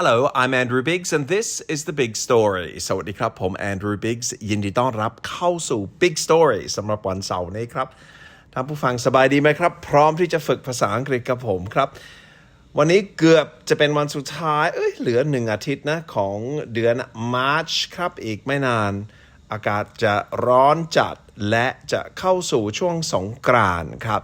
Hello, I'm Andrew Biggs, and this is the Big Story. สวัสดีครับ ผม Andrew Biggs ยินดีต้อนรับเข้าสู่ Big Story สำหรับวันเสาร์นี้ครับท่านผู้ฟังสบายดีไหมครับ พร้อมที่จะฝึกภาษาอังกฤษกับผมครับ วันนี้เกือบจะเป็นวันสุดท้าย เอ้ย เหลือหนึ่งอาทิตย์นะ ของเดือน March ครับ อีกไม่นาน อากาศจะร้อนจัดและจะเข้าสู่ช่วงสงกรานต์ครับ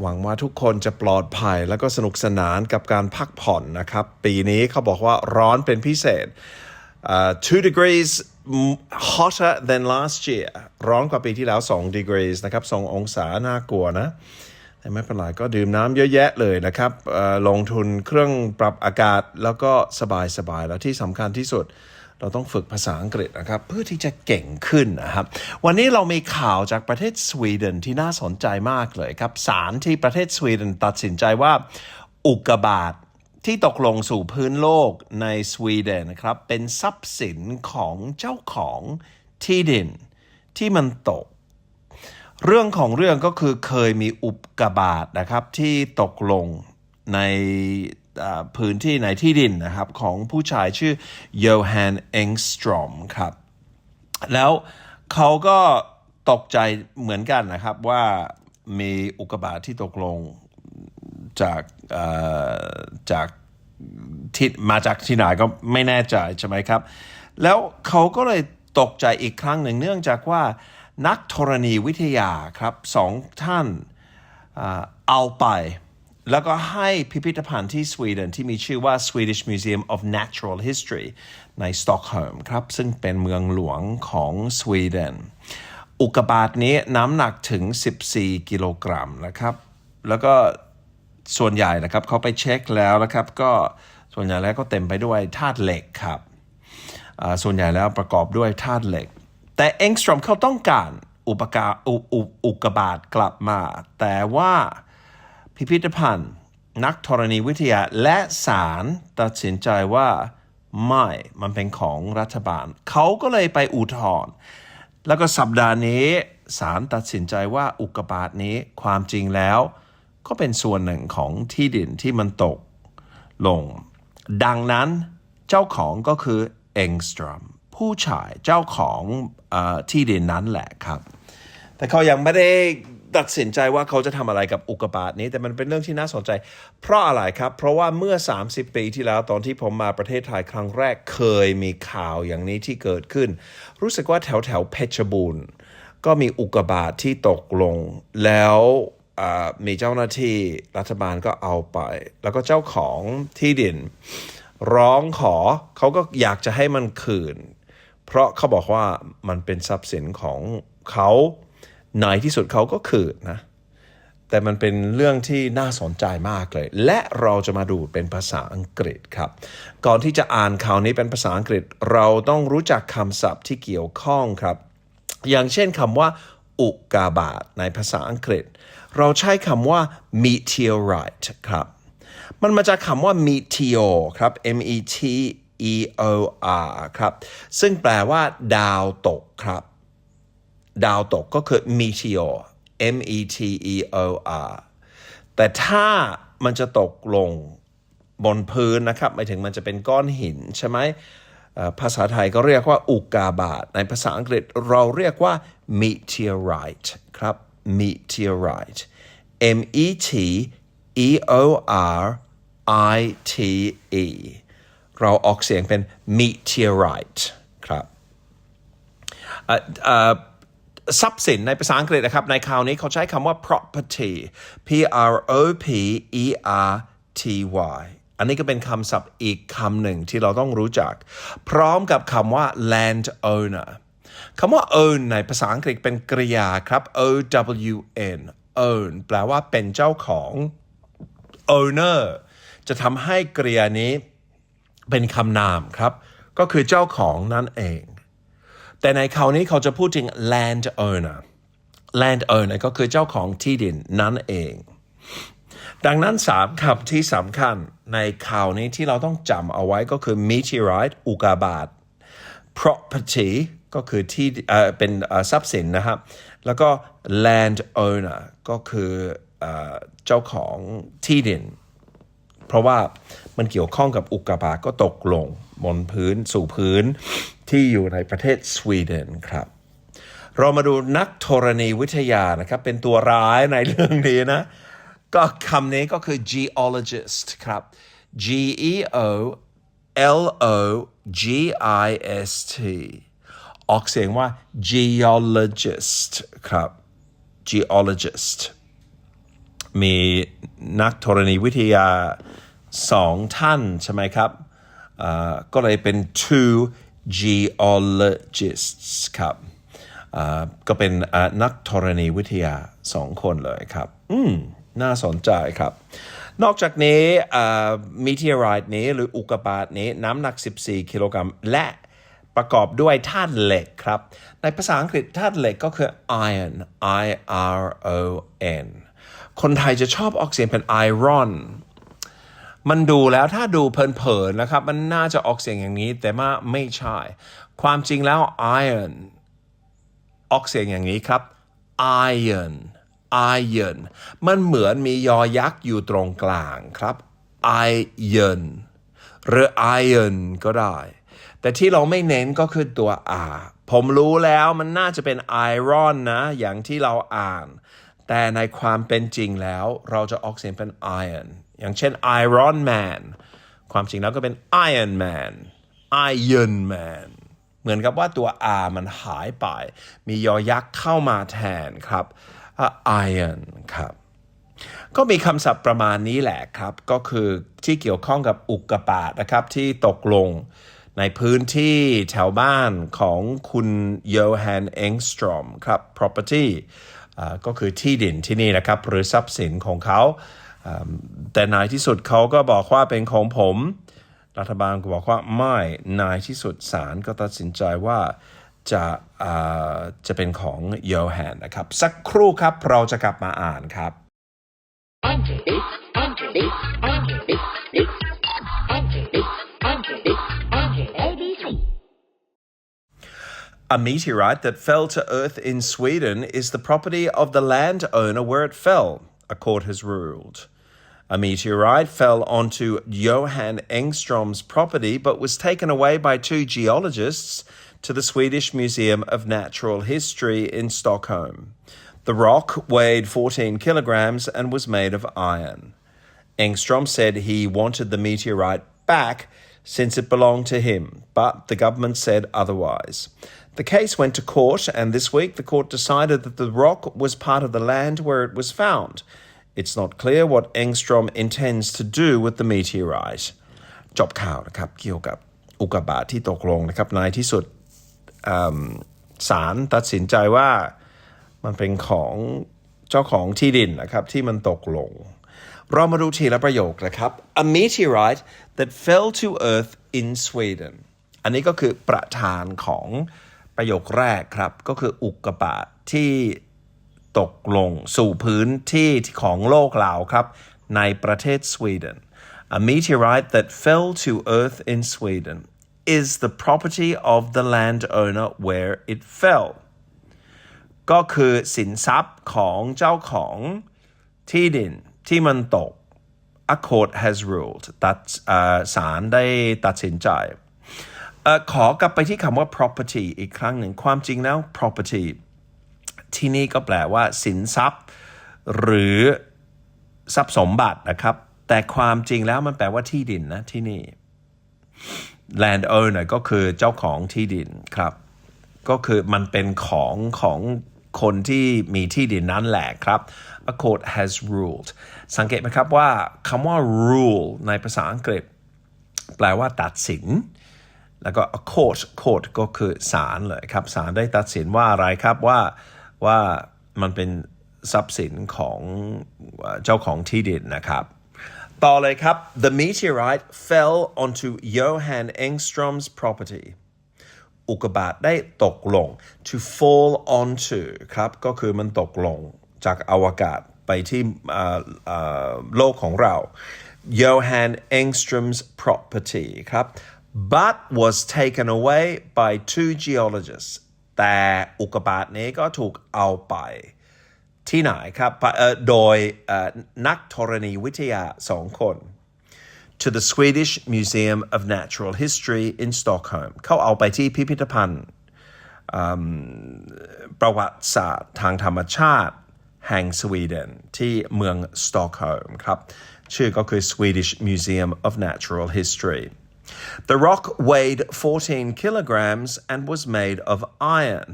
หวังว่าทุกคนจะปลอดภัย แล้วก็สนุกสนานกับการพักผ่อนนะครับ ปีนี้เขาบอกว่าร้อนเป็นพิเศษ uh, two degrees hotter than last year ร้อนกว่าปีที่แล้ว 2 degrees นะครับ 2 องศาน่ากลัวนะ แต่ไม่เป็นไรก็ดื่มน้ำเยอะแยะเลยนะครับ ลงทุนเครื่องปรับอากาศแล้วก็สบายๆ แล้วที่สำคัญที่สุด เราต้องฝึกภาษาอังกฤษนะครับเพื่อที่จะเก่งขึ้นนะครับ วันนี้เรามีข่าวจากประเทศสวีเดนที่น่าสนใจมากเลยครับศาลที่ประเทศสวีเดนตัดสินใจว่าอุกกาบาตที่ตกลงสู่พื้นโลกในสวีเดนนะครับเป็นทรัพย์สินของเจ้าของที่ดินที่มันตก เรื่องของเรื่องก็คือเคยมีอุกกาบาตนะครับที่ตกลงใน พื้นที่ในที่ดินนะครับของผู้ชายชื่อโยฮันเองสตรอมครับ แล้วเขาก็ตกใจเหมือนกันนะครับว่ามีอุกกาบาตที่ตกลงจากจากที่มาจากที่ไหนก็ไม่แน่ใจใช่ไหมครับ แล้วเขาก็เลยตกใจอีกครั้งหนึ่งเนื่องจากว่านักธรณีวิทยาครับสองท่านอเอาไป แล้วก็ให้พิพิธภัณฑ์ที่สวีเดนที่มีชื่อว่า Swedish Museum of Natural History ในสต็อกโฮล์มครับ ซึ่งเป็นเมืองหลวงของสวีเดน อุกกาบาตนี้น้ำหนักถึง 14 กิโลกรัมนะครับ แล้วก็ส่วนใหญ่นะครับเขาไปเช็คแล้วนะครับ ก็ส่วนใหญ่แล้วก็เต็มไปด้วยธาตุเหล็กครับ ส่วนใหญ่แล้วประกอบด้วยธาตุเหล็ก แต่เอ็งสตรอมเขาต้องการอุปกาอุอุอุกกาบาตกลับมา แต่ว่า พิพิธภัณฑ์ นักธรณีวิทยาและศาลตัดสินใจว่าไม่มันเป็นของรัฐบาล เขาก็เลยไปอุทธรณ์แล้วก็สัปดาห์นี้ศาลตัดสินใจว่าอุกกาบาตนี้ความจริงแล้ว ก็เป็นส่วนหนึ่งของที่ดินที่มันตกลง ดังนั้นเจ้าของก็คือเองสตรอมผู้ชายเจ้าของอที่ดินนั้นแหละครับ แต่เขายังไม่ได้ ตัดสินใจว่าเขาจะทำอะไรกับอุกกาบาตนี้แต่มันเป็นเรื่องที่น่าสนใจ เพราะอะไรครับ เพราะว่าเมื่อ 30 ปีที่แล้วตอนที่ผมมาประเทศไทยครั้งแรกเคยมีข่าวอย่างนี้ที่เกิดขึ้น รู้สึกว่าแถวแถวเพชรบูรณ์ ก็มีอุกกาบาตที่ตกลง แล้วมีเจ้าหน้าที่รัฐบาลก็เอาไป แล้วก็เจ้าของที่ดิน ร้องขอเขาก็อยากจะให้มันคืน เพราะเขาบอกว่ามันเป็นทรัพย์สินของเขา ในที่สุดเขาก็คืนนะแต่มันเป็นเรื่องที่น่าสนใจมากเลย และเราจะมาดูเป็นภาษาอังกฤษครับ ก่อนที่จะอ่านข่าวนี้เป็นภาษาอังกฤษ เราต้องรู้จักคำศัพท์ที่เกี่ยวข้องครับ อย่างเช่นคำว่า อุกกาบาตในภาษาอังกฤษ เราใช้คำว่า meteorite ครับ มันมาจากคำว่า meteor ครับ m e t e o r ครับ ซึ่งแปลว่า ดาวตกครับ ดาวตกก็คือ meteor m e t e o r แต่ถ้ามันจะตกลงบนพื้นนะครับหมายถึงมันจะเป็นก้อนหินใช่ไหมภาษาไทยก็เรียกว่าอุกกาบาต ในภาษาอังกฤษเราเรียกว่า meteorite ครับ meteorite m e t e o r i t e เราออกเสียงเป็น meteorite ครับ ทรัพย์สินในภาษาอังกฤษนะครับ ในคราวนี้เขาใช้คำว่า property p r o p e r t y อันนี้ก็เป็นคำศัพท์อีกคำหนึ่งที่เราต้องรู้จัก พร้อมกับคำว่า land owner คำว่า own ในภาษาอังกฤษเป็นกริยาครับ o w n own แปลว่าเป็นเจ้าของ owner จะทำให้กริยานี้เป็นคำนามครับ ก็คือเจ้าของนั่นเอง แต่ในคราวนี้เขาจะพูดถึง land owner land owner ก็คือเจ้าของที่ดินนั่นเอง ดังนั้นสามคำที่สำคัญในข่าวนี้ที่เราต้องจำเอาไว้ก็คือ meteorite อุกาบาต property ก็คือที่เป็นทรัพย์สินนะครับ แล้วก็ land owner ก็คือเจ้าของที่ดิน เพราะว่ามันเกี่ยวข้องกับอุกกาบาตก็ตกลงบนพื้นสู่พื้นที่อยู่ในประเทศสวีเดนครับ เรามาดูนักธรณีวิทยานะครับ เป็นตัวร้ายในเรื่องนี้นะ ก็คำนี้ก็คือ geologist ครับ G E O L O G I S T ออกเสียงว่า geologist ครับ geologist มีนักธรณีวิทยาสองท่านใช่ไหมครับ ก็เลยเป็น two geologists ครับก็เป็นนักธรณีวิทยาสองคนเลยครับ อืม น่าสนใจครับ นอกจากนี้มีเทอไรต์นี้หรืออุกกาบาตนี้น้ำหนัก 14 กิโลกรัม และประกอบด้วยธาตุเหล็กครับ ในภาษาอังกฤษธาตุเหล็กก็คือ iron I R O N คนไทยจะชอบออกเสียงเป็น iron มันดูแล้วถ้าดูเพลินๆนะครับ มันน่าจะออกเสียงอย่างนี้แต่ว่าไม่ใช่ ความจริงแล้ว iron ออกเสียงอย่างนี้ครับ iron iron มันเหมือนมียอยักษ์อยู่ตรงกลางครับ iron หรือ iron ก็ได้ แต่ที่เราไม่เน้นก็คือตัว r ผมรู้แล้วมันน่าจะเป็น iron นะ อย่างที่เราอ่าน แต่ในความเป็นจริงแล้วเราจะออกเสียงเป็น iron อย่างเช่น Iron Man ความจริงแล้วก็เป็น Iron Man Iron Man เหมือนกับว่าตัว R มันหายไป มียอยักษ์เข้ามาแทนครับ Iron ครับ ก็มีคำศัพท์ประมาณนี้แหละครับ ก็คือที่เกี่ยวข้องกับอุกกาบาตนะครับที่ตกลงในพื้นที่แถวบ้านของคุณโยฮันเอ็งสตรอมครับ property ก็คือที่ดินที่นี่นะครับหรือทรัพย์สินของเขา แต่นายที่สุดเขาก็บอกว่าเป็นของผม รัฐบาลก็บอกว่าไม่นายที่สุดศาลก็ตัดสินใจว่าจะจะเป็นของโยแฮนนะครับ สักครู่ครับเราจะกลับมาอ่านครับ A meteorite that fell to Earth in Sweden is the property of the landowner where it fell, a court has ruled. A meteorite fell onto Johan Engstrom's property but was taken away by two geologists to the Swedish Museum of Natural History in Stockholm. The rock weighed 14 kilograms and was made of iron. Engstrom said he wanted the meteorite back since it belonged to him, but the government said otherwise. The case went to court, and this week the court decided that the rock was part of the land where it was found. It's not clear what Engstrom intends to do with the meteorite. จบข่าวนะครับเกี่ยวกับอุกกาบาตที่ตกลงนะครับในที่สุดศาลตัดสินใจว่ามันเป็นของเจ้าของที่ดินนะครับที่มันตกลง เรามาดูทีละประโยคนะครับ A meteorite that fell to earth in Sweden อันนี้ก็คือประธานของ ประโยคแรกครับ ก็คืออุกกาบาตที่ตกลงสู่พื้นที่ของโลกเราครับ ในประเทศสวีเดน A meteorite that fell to earth in Sweden is the property of the landowner where it fell ก็คือสินทรัพย์ของเจ้าของที่ดินที่มันตก A court has ruled ตัดศาลได้ตัดสินใจ ขอกลับไปที่คำว่า property อีกครั้งหนึ่งความจริงแล้ว property ที่นี่ก็แปลว่า สินทรัพย์ หรือทรัพย์สมบัตินะครับ แต่ความจริงแล้วมันแปลว่าที่ดินนะที่นี่ land owner ก็คือเจ้าของที่ดินครับ ก็คือมันเป็นของของคนที่มีที่ดินนั้นแหละครับ A court has ruled สังเกตไหมครับว่าคำว่า rule ในภาษาอังกฤษ แปลว่าตัดสิน แล้วก็ a court court ก็คือศาลเลยครับศาลได้ตัดสินว่าอะไรครับว่าว่ามันเป็นทรัพย์สินของเจ้าของที่ดินนะครับ ต่อเลยครับ the meteorite fell onto Johan Engstrom's property อุกบาตได้ตกลง to fall onto ครับก็คือมันตกลงจากอวกาศไปที่โลกของเรา Johan Engstrom's property ครับ but was taken away by two geologists แต่อุกกาบาตนี้ก็ถูกเอาไป ที่ไหนครับ โดยนักธรณีวิทยาสองคน to the Swedish Museum of Natural History in Stockholm เขาเอาไปที่พิพิธภัณฑ์ประวัติศาสตร์ทางธรรมชาติ แห่งสวีเดนที่เมืองสตอกโฮล์มครับ ชื่อก็คือ Swedish Museum of Natural History The rock weighed 14 kilograms and was made of iron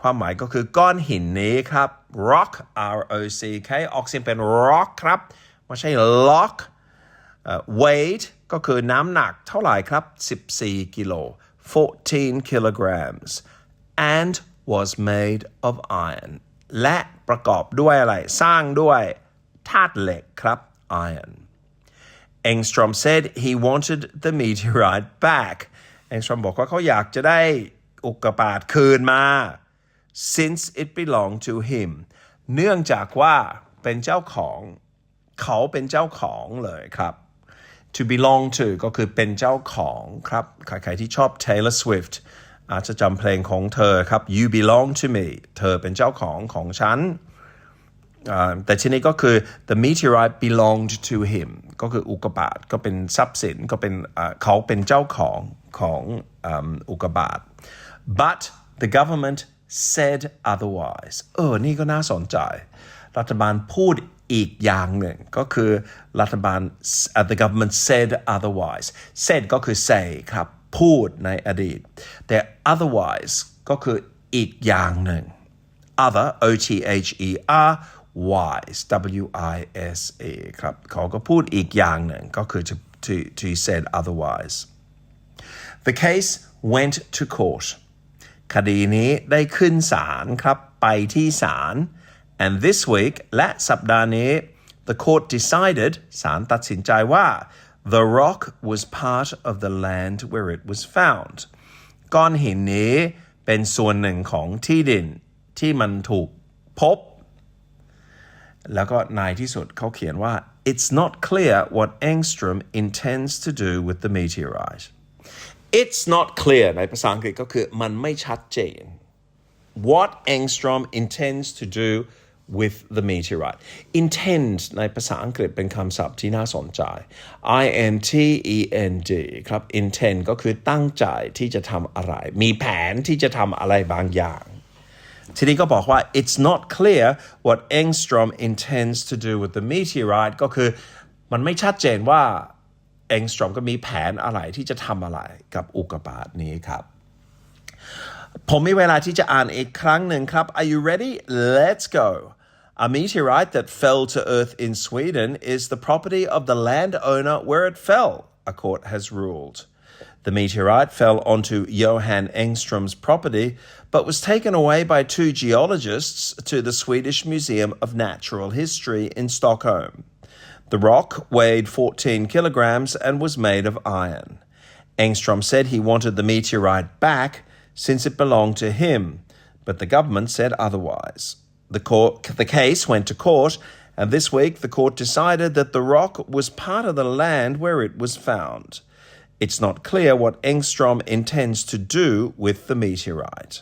ความหมายก็คือก้อนหินนี้ครับ rock R O C K ออกเสียงเป็น rock ครับไม่ใช่ lock เอ่อ weight ก็คือน้ำหนักเท่าไหร่ครับ 14 กิโล 14 kilograms and was made of iron และประกอบด้วยอะไร สร้างด้วยธาตุเหล็กครับ iron Engstrom said he wanted the meteorite back Engstrom บอกว่าเขาอยากจะได้อุกกาบาตคืนมา since it belonged to him เนื่องจากว่าเป็นเจ้าของ เขาเป็นเจ้าของเลยครับ to belong to ก็คือเป็นเจ้าของครับ ใครๆที่ชอบ Taylor Swift อาจจะจำเพลงของเธอครับ you belong to me เธอเป็นเจ้าของของฉัน แต่ทีนี้ก็คือ the meteorite belonged to him ก็คืออุกกาบาตก็เป็นทรัพย์สินก็เป็นเขาเป็นเจ้าของของอุกกาบาต but the government said otherwise เออ นี่ก็น่าสนใจ รัฐบาลพูดอีกอย่างหนึ่งก็คือรัฐบาล the government said otherwise said ก็คือ say ครับ พูดในอดีต แต่ otherwise ก็คืออีกอย่างหนึ่ง other o t h e r wise w i s e ครับเขาก็พูดอีกอย่างหนึ่งก็คือ to to to said otherwise the case went to court คดีนี้ได้ขึ้นศาลครับไปที่ศาล and this week และสัปดาห์นี้ the court decided ศาลตัดสินใจว่า the rock was part of the land where it was found ก้อนหินนี้เป็นส่วนหนึ่งของที่ดินที่มันถูกพบ แล้วก็ในที่สุดเขาเขียนว่า it's not clear what Engstrom intends to do with the meteorite it's not clear ในภาษาอังกฤษก็คือมันไม่ชัดเจน what Engstrom intends to do with the meteorite intend ในภาษาอังกฤษเป็นคำศัพท์ที่น่าสนใจ I N T E N D ครับ intend ก็คือตั้งใจที่จะทำอะไร มีแผนที่จะทำอะไรบางอย่าง ทีนี้ก็บอกว่า it's not clear what Engstrom intends to do with the meteorite ก็คือมันไม่ชัดเจนว่า Engstrom ก็มีแผนอะไรที่จะทำอะไรกับอุกกาบาตนี้ครับ ผมมีเวลาที่จะอ่านอีกครั้งหนึ่งครับ Are you ready? Let's go. A meteorite that fell to Earth in Sweden is the property of the landowner where it fell, a court has ruled. The meteorite fell onto Johan Engstrom's property, but was taken away by two geologists to the Swedish Museum of Natural History in Stockholm. The rock weighed 14 kilograms and was made of iron. Engstrom said he wanted the meteorite back since it belonged to him, but the government said otherwise. The, court, the case went to court, and this week the court decided that the rock was part of the land where it was found. It's not clear what Engstrom intends to do with the meteorite.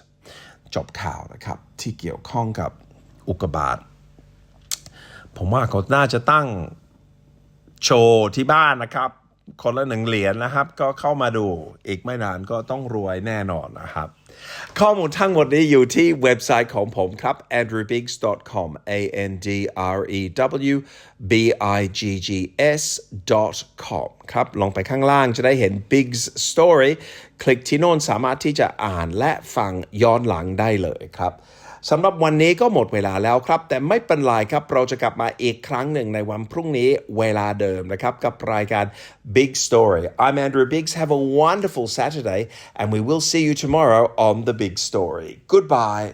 จบข่าวนะครับที่เกี่ยวข้องกับอุกกาบาตผมว่าเขาน่าจะตั้งโชว์ที่บ้านนะครับ คนละหนึ่งเหรียญนะครับ ก็เข้ามาดูอีกไม่นานก็ต้องรวยแน่นอนนะครับ ข้อมูลทั้งหมดนี้อยู่ที่เว็บไซต์ของผมครับ andrewbiggs.com a n d r e w b i g g s com ครับลงไปข้างล่างจะได้เห็น Biggs Story คลิกที่โน่นสามารถที่จะอ่านและฟังย้อนหลังได้เลยครับ สำหรับวันนี้ก็หมดเวลาแล้วครับ แต่ไม่เป็นไรครับ เราจะกลับมาอีกครั้งหนึ่งในวันพรุ่งนี้เวลาเดิมนะครับ กับรายการ Big Story I'm Andrew Biggs have a wonderful Saturday and we will see you tomorrow on the Big Story goodbye